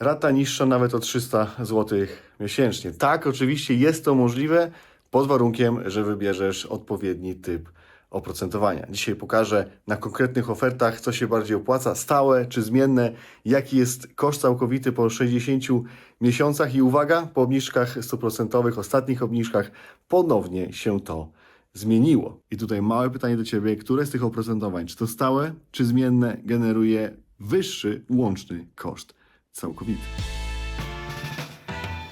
Rata niższa nawet o 300 zł miesięcznie. Tak, oczywiście jest to możliwe pod warunkiem, że wybierzesz odpowiedni typ oprocentowania. Dzisiaj pokażę na konkretnych ofertach, co się bardziej opłaca, stałe czy zmienne, jaki jest koszt całkowity po 60 miesiącach i uwaga, po obniżkach 100%, ostatnich obniżkach ponownie się to zmieniło. I tutaj małe pytanie do Ciebie, które z tych oprocentowań, czy to stałe, czy zmienne, generuje wyższy łączny koszt całkowity?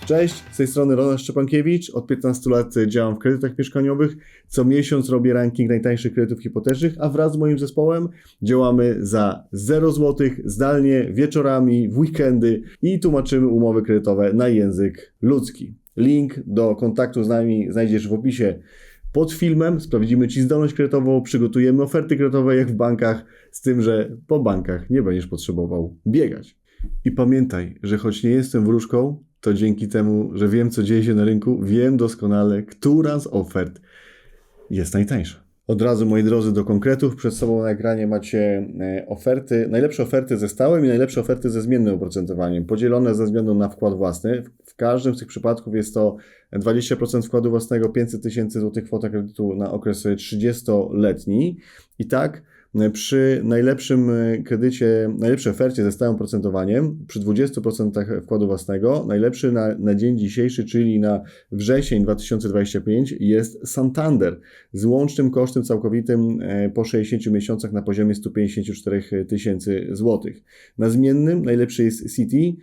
Cześć, z tej strony Ronald Szczepankiewicz. Od 15 lat działam w kredytach mieszkaniowych. Co miesiąc robię ranking najtańszych kredytów hipotecznych, a wraz z moim zespołem działamy za 0 zł, zdalnie, wieczorami, w weekendy i tłumaczymy umowy kredytowe na język ludzki. Link do kontaktu z nami znajdziesz w opisie pod filmem. Sprawdzimy Ci zdolność kredytową, przygotujemy oferty kredytowe jak w bankach, z tym, że po bankach nie będziesz potrzebował biegać. I pamiętaj, że choć nie jestem wróżką, to dzięki temu, że wiem, co dzieje się na rynku, wiem doskonale, która z ofert jest najtańsza. Od razu, moi drodzy, do konkretów. Przed sobą na ekranie macie e, oferty, najlepsze oferty ze stałym i najlepsze oferty ze zmiennym oprocentowaniem, podzielone ze względu na wkład własny. W- każdym z tych przypadków jest to 20% wkładu własnego, 500 tysięcy złotych kwota kredytu na okres 30-letni. I tak przy najlepszym e, kredycie, najlepszej ofercie ze stałym procentowaniem, przy 20% wkładu własnego, najlepszy na, na dzień dzisiejszy, czyli na wrzesień 2025 jest Santander z łącznym kosztem całkowitym e, po 60 miesiącach na poziomie 154 tysięcy złotych. Na zmiennym najlepszy jest City,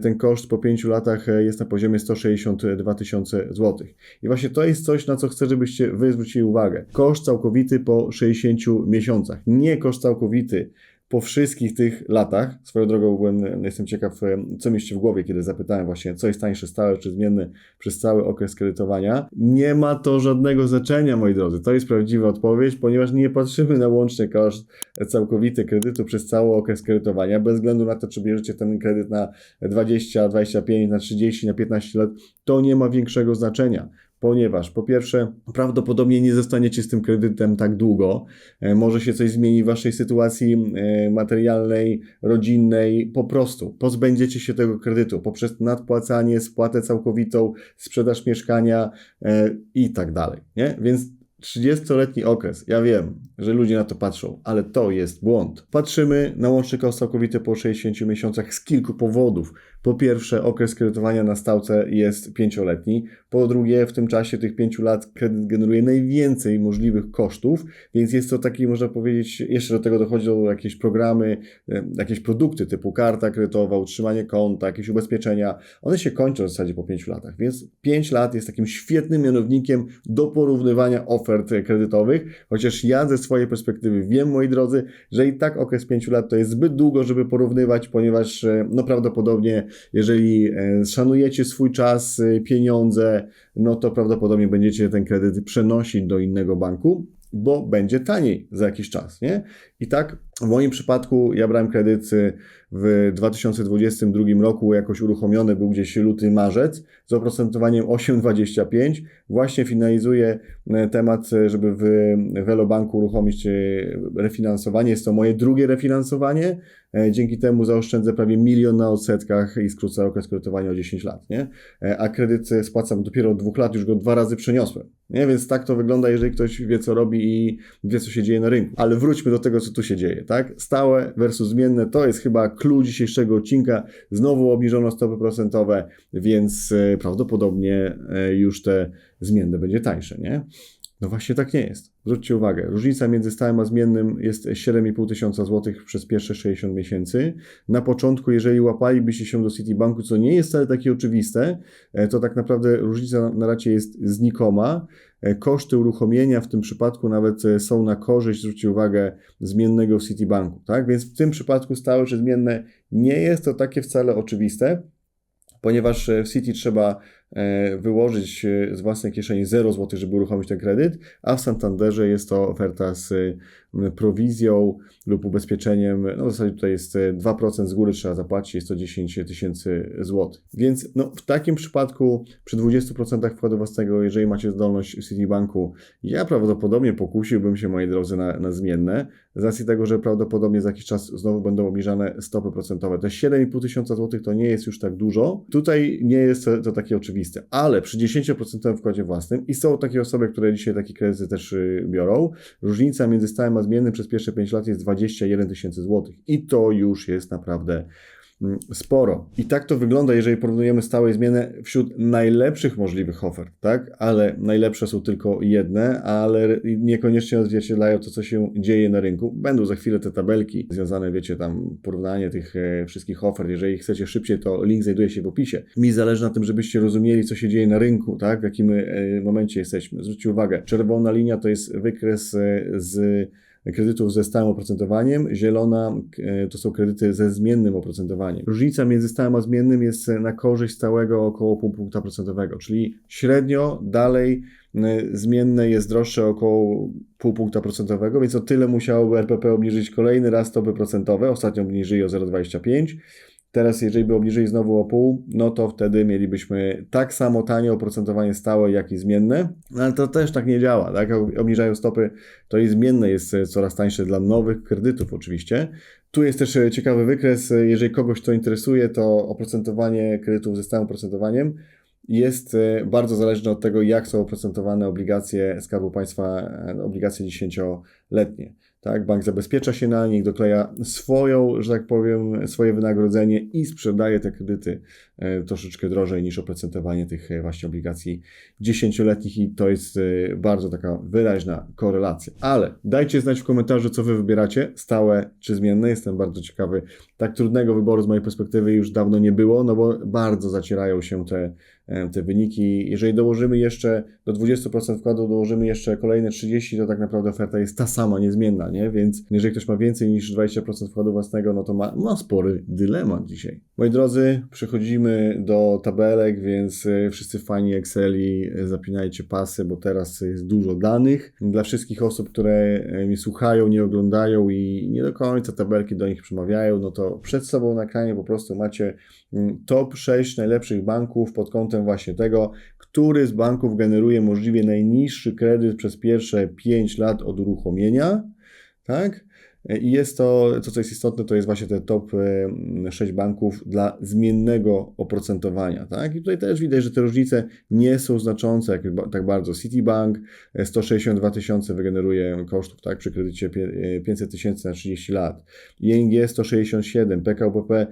ten koszt po 5 latach e, jest na poziomie 162 tysiące złotych. I właśnie to jest coś, na co chcę, żebyście wy zwrócili uwagę. Koszt całkowity po 60 miesiącach, nie koszt całkowity po wszystkich tych latach. Swoją drogą byłem, jestem ciekaw, e, co mieście w głowie, kiedy zapytałem właśnie, co jest tańsze, stałe czy zmienne przez cały okres kredytowania. Nie ma to żadnego znaczenia, moi drodzy. To jest prawdziwa odpowiedź, ponieważ nie patrzymy na łączny koszt całkowity kredytu przez cały okres kredytowania, bez względu na to, czy bierzecie ten kredyt na 20, 25, na 30, na 15 lat, to nie ma większego znaczenia. Ponieważ po pierwsze, prawdopodobnie nie zostaniecie z tym kredytem tak długo. E, Może się coś zmieni w waszej sytuacji e, materialnej, rodzinnej. Po prostu pozbędziecie się tego kredytu poprzez nadpłacanie, spłatę całkowitą, sprzedaż mieszkania e, i tak dalej. Nie? Więc 30-letni okres. Ja wiem, że ludzie na to patrzą, ale to jest błąd. Patrzymy na łączny koszt całkowity po 60 miesiącach z kilku powodów. Po pierwsze, okres kredytowania na stałce jest pięcioletni. Po drugie, w tym czasie tych pięciu lat kredyt generuje najwięcej możliwych kosztów, więc jest to taki, można powiedzieć, jeszcze do tego dochodzą jakieś programy, jakieś produkty typu karta kredytowa, utrzymanie konta, jakieś ubezpieczenia. One się kończą w zasadzie po pięciu latach, więc pięć lat jest takim świetnym mianownikiem do porównywania ofert kredytowych, chociaż ja ze swojej perspektywy wiem, moi drodzy, że i tak okres pięciu lat to jest zbyt długo, żeby porównywać, ponieważ e, no prawdopodobnie jeżeli e, szanujecie swój czas, e, pieniądze, no to prawdopodobnie będziecie ten kredyt przenosić do innego banku, bo będzie taniej za jakiś czas, nie? I tak w moim przypadku ja brałem kredyt w 2022 roku, jakoś uruchomiony był gdzieś luty, marzec z oprocentowaniem 8,25. Właśnie finalizuję e, temat, e, żeby w Velobanku uruchomić e, refinansowanie. Jest to moje drugie refinansowanie. Dzięki temu zaoszczędzę prawie milion na odsetkach i skrócę okres kredytowania o 10 lat, nie? A kredyt spłacam dopiero od dwóch lat, już go dwa razy przeniosłem. Nie? Więc tak to wygląda, jeżeli ktoś wie, co robi i wie, co się dzieje na rynku. Ale wróćmy do tego, co tu się dzieje, tak? Stałe versus zmienne to jest chyba clue dzisiejszego odcinka. Znowu obniżono stopy procentowe, więc e, prawdopodobnie e, już te zmienne będzie tańsze, nie? No właśnie tak nie jest. Zwróćcie uwagę, różnica między stałym a zmiennym jest 7,5 tysiąca złotych przez pierwsze 60 miesięcy. Na początku, jeżeli łapalibyście się do Citibanku, co nie jest wcale takie oczywiste, e, to tak naprawdę różnica na racie jest znikoma. E, Koszty uruchomienia w tym przypadku nawet e, są na korzyść, zwróćcie uwagę, zmiennego w Citibanku. Tak? Więc w tym przypadku stałe czy zmienne nie jest to takie wcale oczywiste ponieważ w City trzeba wyłożyć e, z własnej kieszeni 0 zł, żeby uruchomić ten kredyt, a w Santanderze jest to oferta z prowizją lub ubezpieczeniem. No w zasadzie tutaj jest e, 2% z góry trzeba zapłacić, jest to 10 tysięcy złotych. Więc no, w takim przypadku przy 20% wkładu własnego, jeżeli macie zdolność w Citibanku, ja prawdopodobnie pokusiłbym się, moi drodzy, na, na zmienne, z racji tego, że prawdopodobnie za jakiś czas znowu będą obniżane stopy procentowe. Te 7,5 tysiąca złotych to nie jest już tak dużo. Tutaj nie jest to, to takie oczywiste, ale przy 10% wkładzie własnym i są takie osoby, które dzisiaj takie kredyty też y, biorą, różnica między stałym a zmiennym przez pierwsze 5 lat jest 21 tysięcy złotych. I to już jest naprawdę sporo. I tak to wygląda, jeżeli porównujemy stałe i zmienne wśród najlepszych możliwych ofert, tak? Ale najlepsze są tylko jedne, ale niekoniecznie odzwierciedlają to, co się dzieje na rynku. Będą za chwilę te tabelki związane, wiecie, tam porównanie tych e, wszystkich ofert. Jeżeli chcecie szybciej, to link znajduje się w opisie. Mi zależy na tym, żebyście rozumieli, co się dzieje na rynku, tak? W jakim e, momencie jesteśmy. Zwróćcie uwagę, czerwona linia to jest wykres e, z kredytów ze stałym oprocentowaniem, zielona e, to są kredyty ze zmiennym oprocentowaniem. Różnica między stałym a zmiennym jest na korzyść stałego około pół punkta procentowego, czyli średnio dalej zmienne jest droższe około pół punkta procentowego, więc o tyle musiałoby RPP obniżyć kolejny raz stopy procentowe, ostatnio obniżyli o 0,25, Teraz, jeżeli by obniżyli znowu o pół, no to wtedy mielibyśmy tak samo tanie oprocentowanie stałe, jak i zmienne, no ale to też tak nie działa. Tak? Jak obniżają stopy, to i zmienne jest e, coraz tańsze dla nowych kredytów, oczywiście. Tu jest też e, ciekawy wykres. Jeżeli kogoś to interesuje, to oprocentowanie kredytów ze stałym oprocentowaniem jest e, bardzo zależne od tego, jak są oprocentowane obligacje Skarbu Państwa, obligacje 10-letnie. Tak, bank zabezpiecza się na nich, dokleja swoją, że tak powiem, swoje wynagrodzenie i sprzedaje te kredyty e, troszeczkę drożej niż oprocentowanie tych e, właśnie obligacji dziesięcioletnich i to jest e, bardzo taka wyraźna korelacja. Ale dajcie znać w komentarzu, co wy wybieracie, stałe czy zmienne. Jestem bardzo ciekawy. Tak trudnego wyboru z mojej perspektywy już dawno nie było, no bo bardzo zacierają się te, te wyniki. Jeżeli dołożymy jeszcze do 20% wkładu, dołożymy jeszcze kolejne 30%, to tak naprawdę oferta jest ta sama, niezmienna nie? Więc jeżeli ktoś ma więcej niż 20% wkładu własnego, no to ma, ma spory dylemat dzisiaj. Moi drodzy, przechodzimy do tabelek, więc e, wszyscy fani Exceli e, zapinajcie pasy, bo teraz jest dużo danych. Dla wszystkich osób, które e, mnie słuchają, nie oglądają i nie do końca tabelki do nich przemawiają, no to przed sobą na ekranie po prostu macie mm, top 6 najlepszych banków pod kątem właśnie tego, który z banków generuje możliwie najniższy kredyt przez pierwsze 5 lat od uruchomienia tak? I jest to, to co jest istotne, to jest właśnie te top 6 banków dla zmiennego oprocentowania. Tak? I tutaj też widać, że te różnice nie są znaczące jak, tak bardzo. Citibank 162 tysiące wygeneruje kosztów tak, przy kredycie 500 tysięcy na 30 lat. ING 167, PKOBP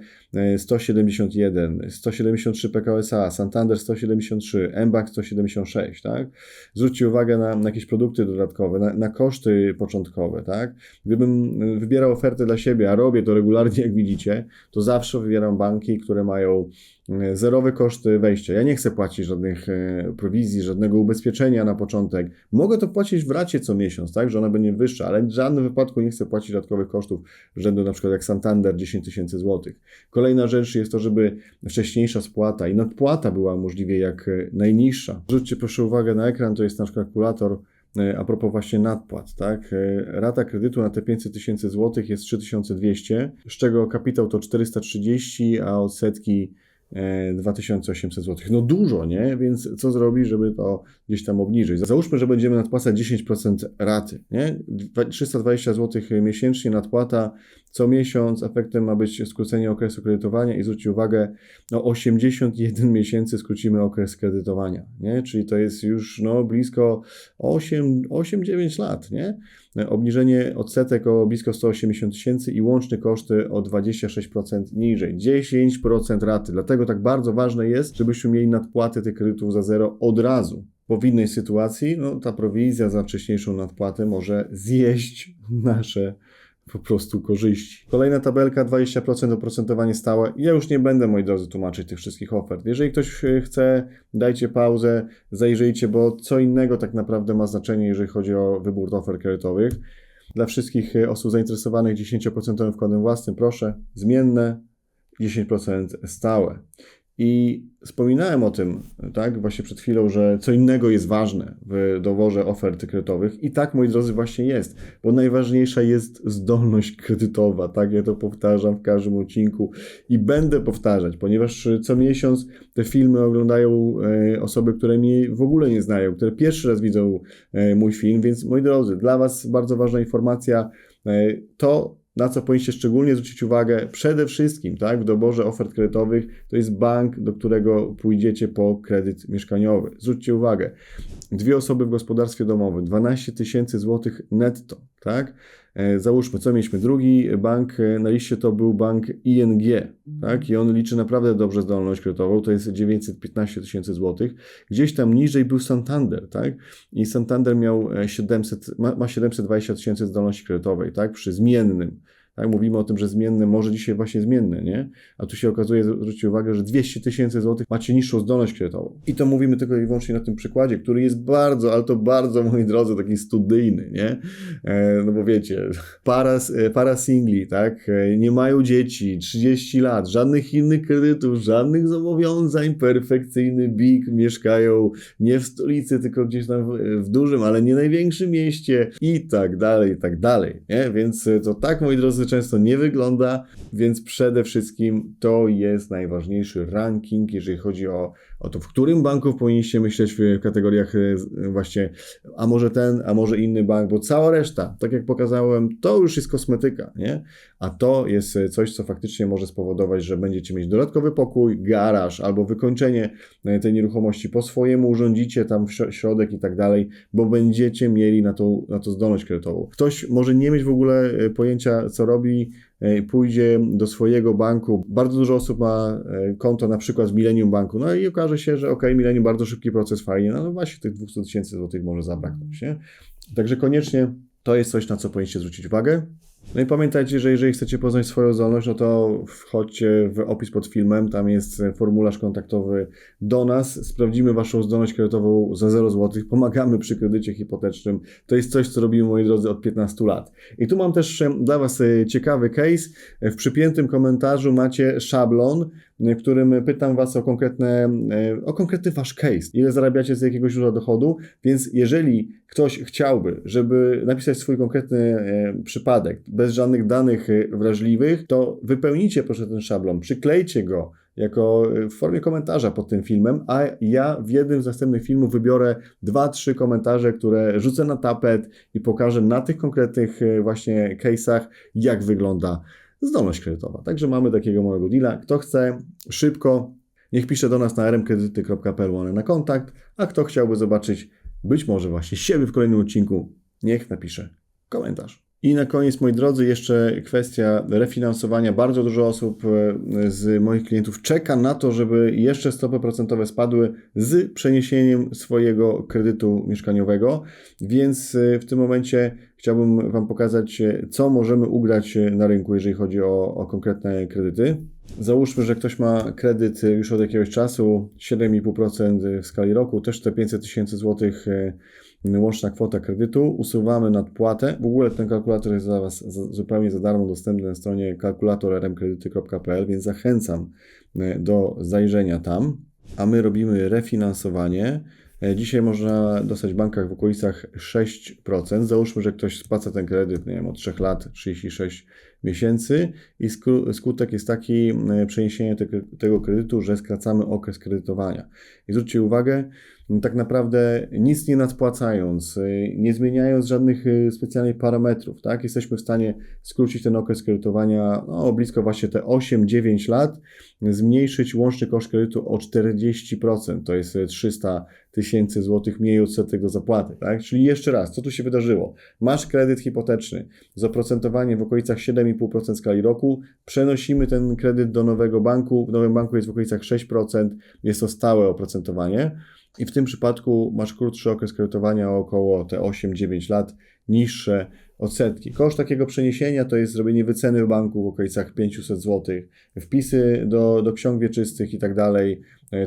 171, 173 PKSA, Santander 173, mBank 176. Tak? Zwróćcie uwagę na, na jakieś produkty dodatkowe, na, na koszty początkowe. Tak? Gdybym wybierał ofertę dla siebie, a robię to regularnie, jak widzicie, to zawsze wybieram banki, które mają e, zerowe koszty wejścia. Ja nie chcę płacić żadnych e, prowizji, żadnego ubezpieczenia na początek. Mogę to płacić w racie co miesiąc, tak, że ona będzie wyższa, ale w żadnym wypadku nie chcę płacić dodatkowych kosztów rzędu na przykład jak Santander 10 tysięcy złotych. Kolejna rzecz jest to, żeby wcześniejsza spłata i nadpłata była możliwie jak e, najniższa. Zwróćcie proszę uwagę na ekran, to jest nasz kalkulator a propos właśnie nadpłat, tak? E, rata kredytu na te 500 tysięcy złotych jest 3200, z czego kapitał to 430, a odsetki 2800 zł. No dużo, nie? Więc co zrobić, żeby to gdzieś tam obniżyć? Załóżmy, że będziemy nadpłacać 10% raty, nie? 320 zł miesięcznie nadpłata co miesiąc. Efektem ma być skrócenie okresu kredytowania i zwróćcie uwagę, no 81 miesięcy skrócimy okres kredytowania, nie? Czyli to jest już no blisko 8-9 lat, nie? Obniżenie odsetek o blisko 180 tysięcy i łączne koszty o 26% niżej. 10% raty. Dlatego tak bardzo ważne jest, żebyśmy mieli nadpłaty tych kredytów za zero od razu. Bo w innej sytuacji no, ta prowizja za wcześniejszą nadpłatę może zjeść nasze po prostu korzyści. Kolejna tabelka 20% oprocentowanie stałe. Ja już nie będę, moi drodzy, tłumaczyć tych wszystkich ofert. Jeżeli ktoś chce, dajcie pauzę, zajrzyjcie, bo co innego tak naprawdę ma znaczenie, jeżeli chodzi o wybór ofert kredytowych. Dla wszystkich osób zainteresowanych 10% wkładem własnym, proszę, zmienne, 10% stałe. I wspominałem o tym, tak, właśnie przed chwilą, że co innego jest ważne w doborze ofert kredytowych. I tak, moi drodzy, właśnie jest, bo najważniejsza jest zdolność kredytowa, tak, ja to powtarzam w każdym odcinku i będę powtarzać, ponieważ co miesiąc te filmy oglądają e, osoby, które mnie w ogóle nie znają, które pierwszy raz widzą e, mój film, więc moi drodzy, dla Was bardzo ważna informacja, e, to na co powinniście szczególnie zwrócić uwagę, przede wszystkim tak, w doborze ofert kredytowych, to jest bank, do którego pójdziecie po kredyt mieszkaniowy. Zwróćcie uwagę, dwie osoby w gospodarstwie domowym, 12 tysięcy złotych netto, tak? E, załóżmy, co mieliśmy? Drugi bank e, na liście to był bank ING, tak? I on liczy naprawdę dobrze zdolność kredytową, to jest 915 tysięcy złotych. Gdzieś tam niżej był Santander, tak? I Santander miał 700, e, ma, ma 720 tysięcy zdolności kredytowej, tak? Przy zmiennym. Tak, mówimy o tym, że zmienne może dzisiaj właśnie zmienne, nie? A tu się okazuje, zwróćcie uwagę, że 200 tysięcy złotych macie niższą zdolność kredytową. I to mówimy tylko i wyłącznie na tym przykładzie, który jest bardzo, ale to bardzo, moi drodzy, taki studyjny, nie? E, no bo wiecie, para, e, para singli, tak? E, nie mają dzieci, 30 lat, żadnych innych kredytów, żadnych zobowiązań, perfekcyjny big, mieszkają nie w stolicy, tylko gdzieś tam w, w dużym, ale nie największym mieście i tak dalej, i tak dalej, nie? Więc to tak, moi drodzy, często nie wygląda, więc przede wszystkim to jest najważniejszy ranking, jeżeli chodzi o, o to, w którym banku powinniście myśleć w kategoriach e, właśnie, a może ten, a może inny bank, bo cała reszta, tak jak pokazałem, to już jest kosmetyka, nie? A to jest coś, co faktycznie może spowodować, że będziecie mieć dodatkowy pokój, garaż albo wykończenie e, tej nieruchomości po swojemu, urządzicie tam środek i tak dalej, bo będziecie mieli na to, na to zdolność kredytową. Ktoś może nie mieć w ogóle e, pojęcia, co robi, e, pójdzie do swojego banku. Bardzo dużo osób ma konto na przykład w Millennium Banku, no i okaże się, że ok, Millennium bardzo szybki proces, fajnie, no, no właśnie tych 200 tysięcy złotych może zabraknąć, nie? Także koniecznie to jest coś, na co powinniście zwrócić uwagę. No i pamiętajcie, że jeżeli chcecie poznać swoją zdolność, no to wchodźcie w opis pod filmem, tam jest formularz kontaktowy do nas, sprawdzimy Waszą zdolność kredytową za 0 zł, pomagamy przy kredycie hipotecznym. To jest coś, co robimy, moi drodzy, od 15 lat. I tu mam też dla Was e, ciekawy case. W przypiętym komentarzu macie szablon, w którym pytam Was o, konkretne, e, o konkretny Wasz case, ile zarabiacie z jakiegoś źródła dochodu, więc jeżeli ktoś chciałby, żeby napisać swój konkretny e, przypadek, bez żadnych danych wrażliwych, to wypełnijcie proszę ten szablon, przyklejcie go jako w formie komentarza pod tym filmem, a ja w jednym z następnych filmów wybiorę dwa, trzy komentarze, które rzucę na tapet i pokażę na tych konkretnych właśnie case'ach, jak wygląda zdolność kredytowa. Także mamy takiego małego deala. Kto chce szybko, niech pisze do nas na rmkredyty.pl na kontakt, a kto chciałby zobaczyć być może właśnie siebie w kolejnym odcinku, niech napisze komentarz. I na koniec, moi drodzy, jeszcze kwestia refinansowania. Bardzo dużo osób e, z moich klientów czeka na to, żeby jeszcze stopy procentowe spadły z przeniesieniem swojego kredytu mieszkaniowego, więc e, w tym momencie chciałbym Wam pokazać, e, co możemy ugrać na rynku, jeżeli chodzi o, o konkretne kredyty. Załóżmy, że ktoś ma kredyt już od jakiegoś czasu, 7,5% w skali roku, też te 500 tysięcy złotych łączna kwota kredytu, usuwamy nadpłatę. W ogóle ten kalkulator jest dla Was zupełnie za darmo dostępny na stronie kalkulatorrmkredyty.pl, więc zachęcam e, do zajrzenia tam. A my robimy refinansowanie. E, dzisiaj można dostać w bankach w okolicach 6%. Załóżmy, że ktoś spłaca ten kredyt, nie wiem, od 3 lat, 36 miesięcy i skutek jest taki e, przeniesienie tego kredytu, że skracamy okres kredytowania. I zwróćcie uwagę, tak naprawdę nic nie nadpłacając, y, nie zmieniając żadnych specjalnych parametrów, tak, jesteśmy w stanie skrócić ten okres kredytowania no, blisko właśnie te 8-9 lat, zmniejszyć łączny koszt kredytu o 40%, to jest 300 tysięcy złotych mniej odsetek do zapłaty, tak? Czyli jeszcze raz, co tu się wydarzyło? Masz kredyt hipoteczny z oprocentowaniem w okolicach 7,5% skali roku, przenosimy ten kredyt do nowego banku, w nowym banku jest w okolicach 6%, jest to stałe oprocentowanie, i w tym przypadku masz krótszy okres kredytowania o około te 8-9 lat, niższe odsetki. Koszt takiego przeniesienia to jest zrobienie wyceny w banku w okolicach 500 zł, wpisy do, do ksiąg wieczystych i tak dalej,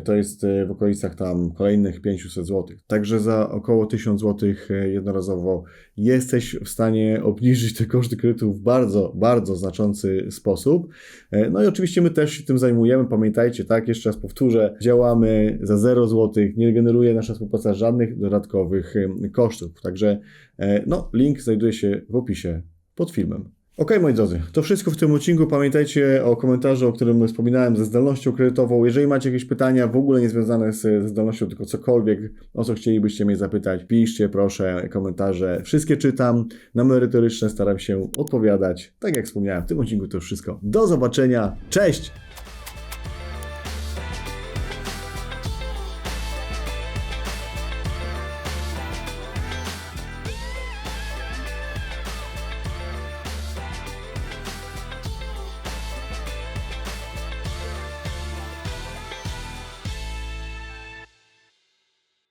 to jest e, w okolicach tam kolejnych 500 zł. Także za około 1000 zł e, jednorazowo jesteś w stanie obniżyć te koszty kredytu w bardzo, bardzo znaczący sposób. E, No i oczywiście my też się tym zajmujemy. Pamiętajcie, tak, jeszcze raz powtórzę, działamy za 0 zł, nie generuje nasza współpraca żadnych dodatkowych kosztów. Także e, no, link znajduje się w opisie pod filmem. Ok, moi drodzy, to wszystko w tym odcinku. Pamiętajcie o komentarzu, o którym wspominałem, ze zdolnością kredytową. Jeżeli macie jakieś pytania w ogóle nie związane z, ze zdolnością, tylko cokolwiek, o co chcielibyście mnie zapytać, piszcie proszę komentarze. Wszystkie czytam, na merytoryczne staram się odpowiadać. Tak jak wspomniałem, w tym odcinku to wszystko. Do zobaczenia, cześć!